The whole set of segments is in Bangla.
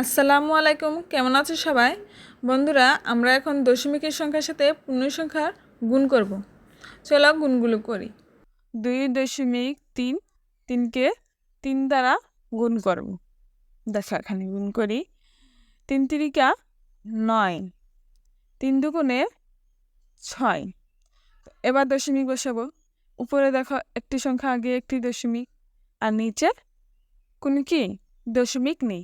আসসালামু আলাইকুম, কেমন আছো সবাই? বন্ধুরা, আমরা এখন দশমিকের সংখ্যার সাথে পূর্ণ সংখ্যার গুণ করব। চলো গুণগুলো করি। দুই দশমিক তিন, তিনকে তিন দ্বারা গুণ করব। দেখো, এখানে গুণ করি। তিন তিরিকা নয়, তিন দুগুণে ছয়। এবার দশমিক বসাবো। উপরে দেখো, একটি সংখ্যা আগে, একটি দশমিক, আর নিচে কোনো কি? দশমিক নেই।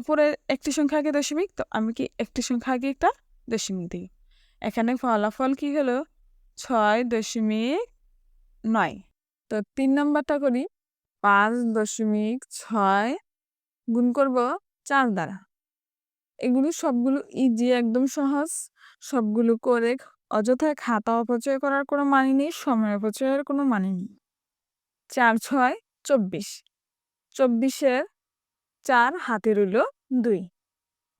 তো উপরে একটি সংখ্যা আগে দশমিক, তো আমি কি একটি সংখ্যা আগে একটা দশমিক দিই? এখানে ফলাফল কি হলো? ছয় দশমিক নয়। তো তিন নম্বরটা করি। পাঁচ দশমিক ছয় গুণ করব চার দ্বারা। এগুলো সবগুলো ইজি একদম সহজ। সবগুলো করে অযথায় খাতা অপচয় করার কোনো মানে নেই, সময় অপচয়ের কোনো মানে নেই। চার, ছয়, চব্বিশ। চব্বিশের চার হাতে রইল দুই।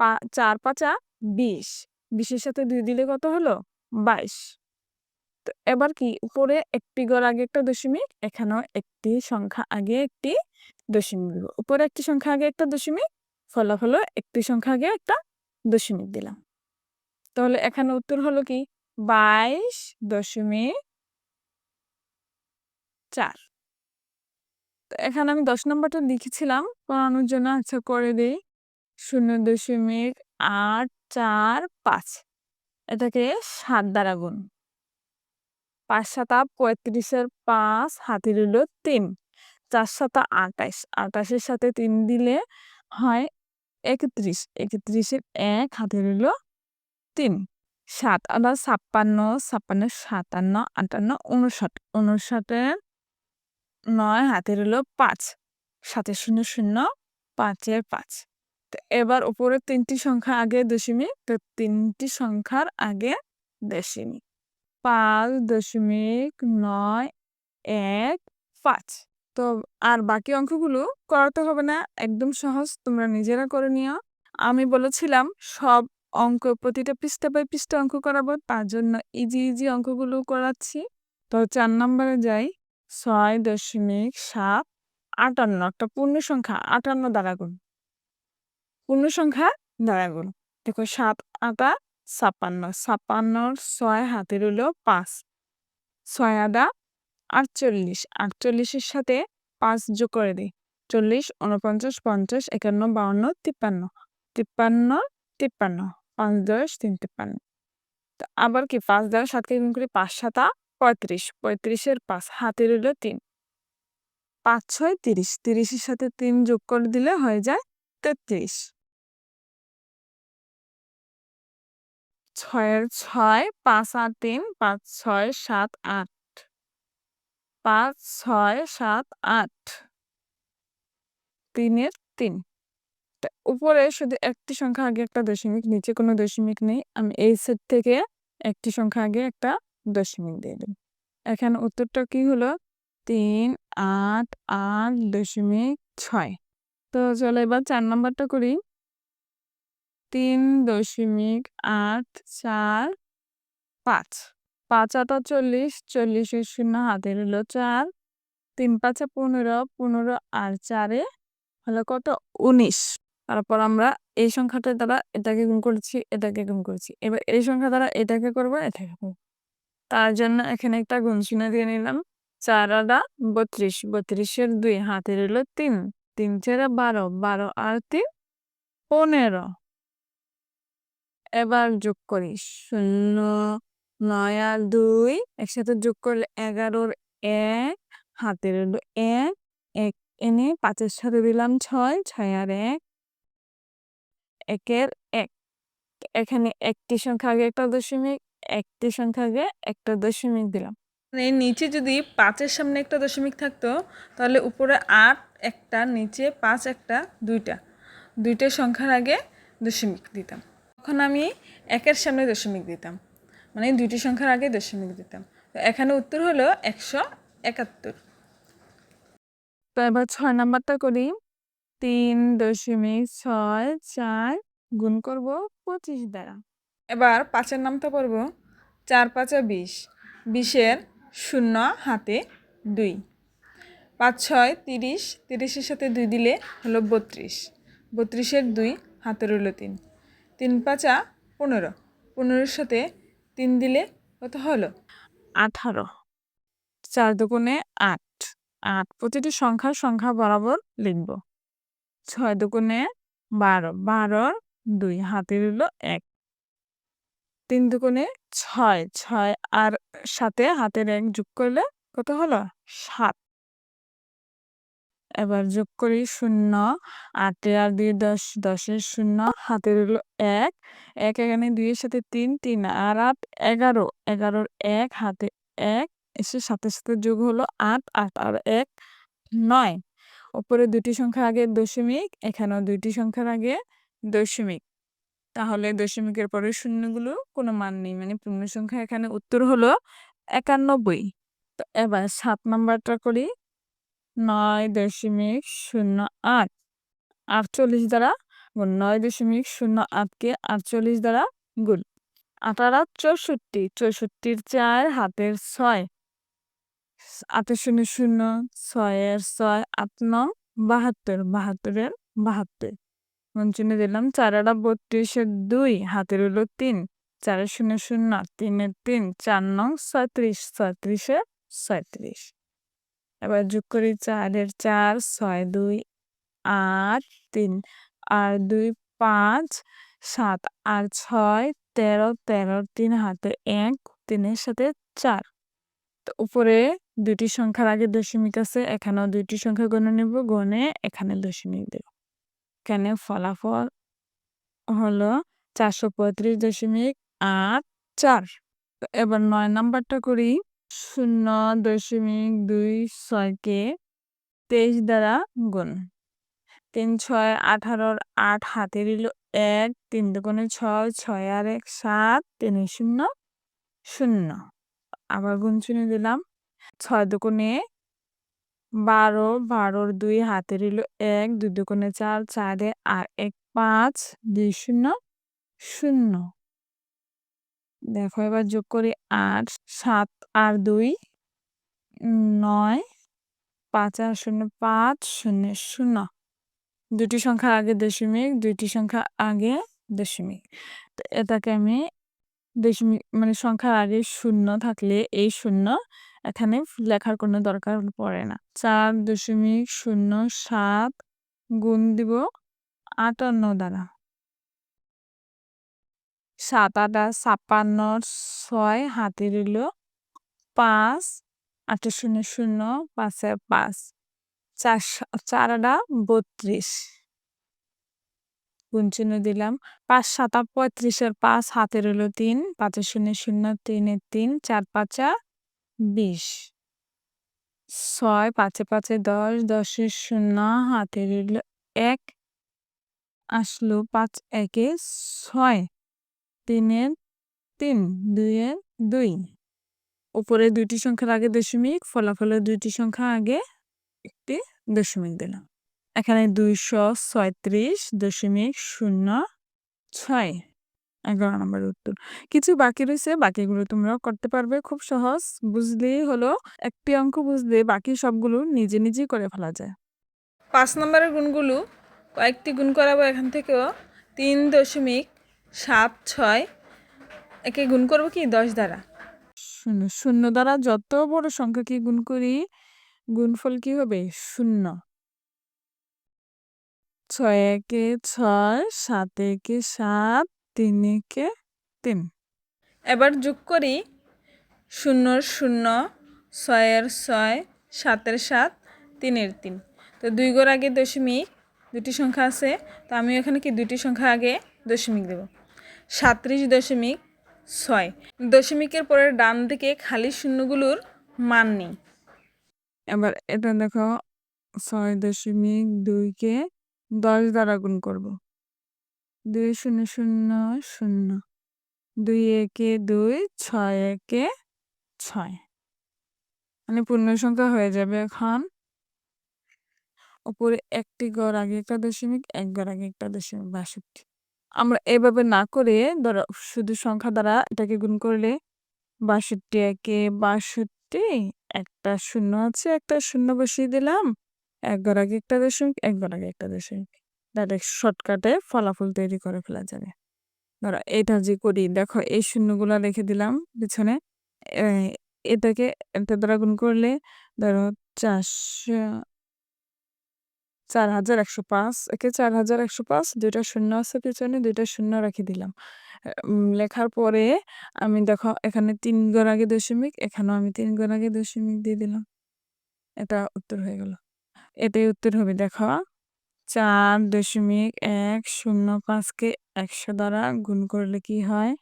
পা, চার পাঁচা বিশ। বিশের সাথে দুই দিলে কত হলো? বাইশ। তো এবার কি? উপরে একটি গড় আগে একটা দশমিক, এখানেও একটি সংখ্যা আগে একটি দশমিক দিব। উপরে একটি সংখ্যা আগে একটা দশমিক ফলাফল একটি সংখ্যা আগে একটা দশমিক দিলাম। তাহলে এখানে উত্তর হলো কি? বাইশ দশমিক চার। এখানে আমি দশ নম্বরটা লিখেছিলাম। করানোর জন্য আচ্ছা করে দিই। শূন্য দশমিক আট চার পাঁচ। এটাকে সাত দ্বারা গুণ। পাঁচ সাতা পঁয়ত্রিশের পাঁচ হাতে রইল তিন। চার সাতা আটাইশ আটাশের সাথে তিন দিলে হয় একত্রিশ। একত্রিশের এক হাতে রইল তিন। সাত আবার ছাপ্পান্ন ছাপ্পান্ন, সাতান্ন, আটান্ন উনষাট উনষাটের নয়, হাতের রইল পাঁচ। সাতের শূন্য শূন্য, পাঁচের পাঁচ। তো এবার উপরে তিনটি সংখ্যা আগে দশমিক, তো তিনটি সংখ্যার আগে দশমিক। পাঁচ দশমিক নয়, এক, পাঁচ। তো আর বাকি অঙ্কগুলো করাতে হবে না, একদম সহজ, তোমরা নিজেরা করে নিও। আমি বলেছিলাম, সব অঙ্ক প্রতিটা পৃষ্ঠা বাই পৃষ্ঠা অঙ্ক করাবো, তার জন্য ইজি ইজি অঙ্কগুলো করাচ্ছি। তো চার নম্বরে যাই। ছয় দশমিক সাত আটান্ন, একটা পূর্ণ সংখ্যা আটান্ন দ্বারা গুণ। পূর্ণ সংখ্যা দ্বারা গুণ। দেখো সাত আটা ছাপ্পান্ন, ছাপ্পান্নর ছয় হাতে রইল পাঁচ। ছয় আদা আটচল্লিশ, আটচল্লিশের সাথে পাঁচ যোগ করে দিই। চল্লিশ উনপঞ্চাশ পঞ্চাশ, একান্ন, বাউন্ন, তিপ্পান্ন। তিপ্পান্ন তিপ্পান্ন। পাঁচ দশ, তিন তিপ্পান্ন। তো আবার কি? পাঁচ দ্বারা সাতকে গুণ করি পাঁচ সাতা পঁয়ত্রিশ, পঁয়ত্রিশের পাঁচ হাতে রইল তিন। পাঁচ, ছয়, তিরিশ, তিরিশের সাথে তিন যোগ করে দিলে হয়ে যায় তেত্রিশ। ছয়ের ছয়, পাঁচ, আট, তিন, পাঁচ, ছয়, সাত, আট। পাঁচ, ছয়, সাত, আট। তিনের তিন। উপরে শুধু একটি সংখ্যা আগে একটা দশমিক, নিচে কোনো দশমিক নেই। আমি এই সেট থেকে একটি সংখ্যা আগে একটা দশমিক দিয়ে দেব। এখানে উত্তরটা কি হলো? তিন, আট আট, দশমিক ছয়। তো চলো এবার চার নম্বরটা করি। তিন, দশমিক আট, চার, পাঁচ। পাঁচ আটা চল্লিশ, চল্লিশের শূন্য হাতের হলো চার। তিন পাঁচে পনেরো পনেরো আর চারে হলো কত? উনিশ। তারপর আমরা এই সংখ্যাটা দ্বারা এটাকে গুণ করেছি, এটাকে গুণ করেছি। এবার এই সংখ্যা দ্বারা এটাকে করব, এটাকে তার জন্য এখানে একটা চিহ্ন দিয়ে নিলাম। চার আটা বত্রিশ, বত্রিশের দুই হাতে রইল তিন তিন চারে বারো বারো আর তিন, পনেরো। এবার যোগ করি, শূন্য, নয় আর দুই, একসাথে যোগ করলে এগারোর এক হাতে রইল এক এক এনে পাঁচের সাথে দিলাম ছয় ছয় আর এক, একের এক। এখানে একটি সংখ্যা আগে একটা দশমিক একটি সংখ্যা আগে একটা দশমিক দিলাম। মানে নিচে যদি পাঁচের সামনে একটা দশমিক থাকতো তাহলে উপরে আট একটা নিচে পাঁচ একটা দুইটা। দুইটা সংখ্যার আগে দশমিক দিতাম। তখন আমি একের সামনে দশমিক দিতাম। মানে দুইটি সংখ্যার আগে দশমিক দিতাম। তো এখানে উত্তর হলো একশো একাত্তর। তো এবার ছয় নাম্বারটা করি। তিন দশমিক ছয় চার গুণ করব পঁচিশ দ্বারা। এবার পাঁচের নামটা পড়ব। চার, পাঁচা বিশ। বিশের শূন্য, হাতে দুই। পাঁচ, ছয়, তিরিশ। তিরিশের সাথে দুই দিলে হলো বত্রিশ। বত্রিশের দুই, হাতে রইল তিন। তিন, পাঁচা পনেরো। পনেরোর সাথে তিন দিলে কত হলো? আঠারো। চার দুগুণে আট। আট, প্রতিটি সংখ্যার সংখ্যা বরাবর লিখব। ছয় দুগুণে বারো। বারোর দুই, হাতে রইল এক। তিন দুগুণে ছয় ছয় আর সাথে হাতের এক যোগ করলে কত হলো? সাত। এবার যোগ করি শূন্য, আটে আর দুই দশ দশের শূন্য, হাতের রইল এক। এক এখানে দুইয়ের সাথে তিন তিন আর আট, এগারো। এগারোর এক, হাতে এক, এসে সাথে সাথে যোগ হলো আট আট আর এক, নয়। ওপরে দুটি সংখ্যার আগে দশমিক, এখানেও দুইটি সংখ্যার আগে দশমিক। তাহলে দশমিকের পরে শূন্যগুলো কোনো মান নেই। মানে পূর্ণ সংখ্যা এখানে উত্তর হলো একানব্বই। তো এবার সাত নাম্বারটা করি। নয় দশমিক শূন্য আট। আটচল্লিশ দ্বারা গুণ নয় দশমিক শূন্য আটকে আটচল্লিশ দ্বারা গুণ আটার আট চৌষট্টি। চৌষট্টির চার, হাতের ছয়। আটের শূন্য শূন্য, ছয়ের ছয়, আট নং, বাহাত্তর। বাহাত্তরের বাহাত্তর। চিহ্ন দিলাম, চার আটা বত্রিশের দুই, হাতের হলো তিন চারের শূন্য শূন্য, তিনের তিন, চার নং, ছয়ত্রিশ ছয়ত্রিশের ছয়ত্রিশ। এবার যোগ করি চারের চার, ছয়, দুই, আট, তিন, আর দুই, পাঁচ, সাত, আর ছয়, তেরো তেরোর তিন, হাতে এক, তিনের সাথে চার। তো উপরে দুইটি সংখ্যার আগে দশমিক আছে, এখানেও দুইটি সংখ্যা গণে নেব, গণে এখানে দশমিক দেব। এখানে ফলাফল হলো চারশো পঁয়ত্রিশ দশমিক আট চার। এবার নয় নাম্বারটা করি। শূন্য দশমিক দুই ছয়কে তেইশ দ্বারা গুণ। তিন ছয় আঠারোর আট হাতে দিল এক, তিন দুগুণে ছয় ছয় আর এক সাত, তিন শূন্য শূন্য। আবার গুণ চিনে দিলাম। ছয় দুগুণে বারো, বারোর দুই হাতে দিল এক, দুই দুগুণে চার, চারে আর এক, পাঁচ, দুই শূন্য শূন্য। দেখো, এবার যোগ করি আট, সাত আর দুই, নয়, পাঁচ আর শূন্য, পাঁচ, শূন্য শূন্য। দুটি সংখ্যা আগে দশমিক, দুইটি সংখ্যা আগে দশমিক। এটাকে আমি দশমিক মানে সংখ্যার আগে শূন্য থাকলে এই শূন্য এখানে লেখার কোনো দরকার পড়ে না। চার দশমিক শূন্য সাত গুণ দিব আটান্ন দ্বারা। সাত আটা ছাপ্পান্ন ছয় হাতে রইল পাঁচ, আট শূন্য শূন্য পাঁচে পাঁচ। চার চার আটা বত্রিশ। গুণ চিহ্ন দিলাম। পাঁচ সাতা পঁয়ত্রিশের পাঁচ হাতে রইল তিন পাঁচের শূন্য শূন্য তিনের তিন, চার পাঁচা বিশ। ছয় পাঁচে পাঁচে দশ দশের শূন্য, হাতে রইল এক। আসলো পাঁচ একে ছয়। তিনের তিন দুইয়ের দুই। উপরে দুইটি সংখ্যার আগে দশমিক ফলাফলের দুইটি সংখ্যা আগে একটি দশমিক দিলাম। এখানে দুইশো ছয়ত্রিশ দশমিক শূন্য ছয়। এগারো নম্বর উত্তর। কিছু বাকি রয়েছে, বাকিগুলো তোমরাও করতে পারবে, খুব সহজ। বুঝলেই হলো, একটি অঙ্ক বুঝলে বাকি সবগুলো নিজে নিজেই করে ফেলা যায়। পাঁচ নম্বরের গুণগুলো, কয়েকটি গুণ করাবো এখান থেকেও। তিন দশমিক সাত ছয়, একে গুণ করব কি? দশ দ্বারা। শূন্য শূন্য দ্বারা যত বড় সংখ্যাকে গুণ করি, গুণফল কি হবে? শূন্য। ছয় একে ছয়, সাত একে সাত তিন একে তিন। এবার যোগ করি। শূন্যর শূন্য ছয়ের ছয় সাতের সাত তিনের তিন। তো দুই গোর আগে দশমিক দুটি সংখ্যা আছে। তো আমি এখানে কি দুটি সংখ্যা আগে দশমিক দেব? সাত্রিশ দশমিক ছয়। দশমিকের পরের ডান দিকে খালি শূন্যগুলোর মান নেই। এবার এটা দেখো ছয় দশমিক দুইকে দশ দ্বারা গুণ করব। দুই শূন্য শূন্য শূন্য। দুই একে দুই, ছয় একে ছয়। মানে পূর্ণ সংখ্যা হয়ে যাবে এখন। উপরে একটি গড়, আগে একটা দশমিক, এক গড়, আগে একটা দশমিক, বাষট্টি। আমরা এভাবে না করে ধরো, শুধু সংখ্যা দ্বারা এটাকে গুণ করলে বাষট্টি একে বাষট্টি, একটা শূন্য আছে, একটা শূন্য বসিয়ে দিলাম। এক ঘর আগে একটা দশমিক, এক ঘর আগে একটা দশমিক। ডাইরেক্ট শর্টকাটে ফলাফল তৈরি করে ফেলা যাবে। ধরো, এটা যে করি, দেখো, এই শূন্যগুলা রেখে দিলাম পিছনে। এটাকে এটা দ্বারা গুণ করলে ধরো চারশো, চার হাজার একশো পাঁচ, একে চার হাজার একশো পাঁচ, দুইটা শূন্য আছে পিছনে, দুইটা শূন্য রেখে দিলাম। লেখার পরে আমি দেখো, এখানে তিন ঘর আগে দশমিক, এখানেও আমি তিন ঘর আগে দশমিক দিয়ে দিলাম। এটা উত্তর হয়ে গেল। এটাই উত্তর হবে, দেখো। চার দশমিক এক শূন্য পাঁচকে একশো দ্বারা গুণ করলে কি হয়?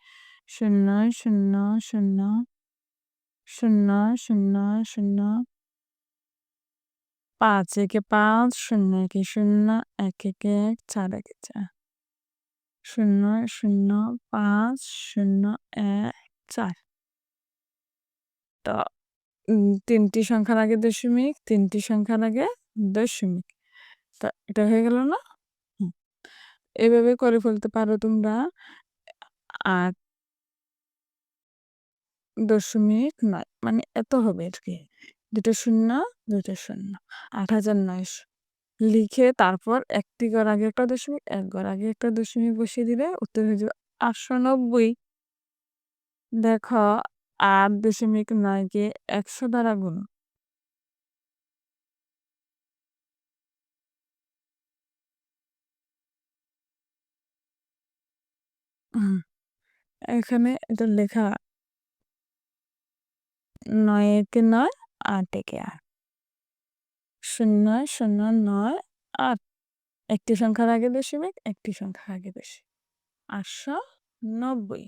শূন্য শূন্য শূন্য শূন্য শূন্য শূন্য। পাঁচ একে পাঁচ, শূন্য একে শূন্য, এক একে এক, চার একে চার। শূন্য শূন্য, পাঁচ, শূন্য, এক, চার। তো তিনটি সংখ্যার আগে দশমিক, তিনটি সংখ্যার আগে দশমিক। তা এটা হয়ে গেল না? এভাবে করে ফেলতে পারো তোমরা। আট দশমিক নয় মানে এত হবে আর কি। দুটো শূন্য দুটো শূন্য, আট হাজার নয়শো। লিখে তারপর একটি ঘর আগে একটা দশমিক, এক ঘর আগে একটা দশমিক বসিয়ে দিলে উত্তর হয়ে যাবে আটশো নব্বই। দেখো, আট দশমিক নয়কে একশো দ্বারা গুণ এখানে এটা লেখা নয় একে নয় আট একে আট। শূন্য শূন্য, নয়, আট। একটি সংখ্যার আগে দশমিক, একটি সংখ্যার আগে দশমিক। আটশো নব্বই।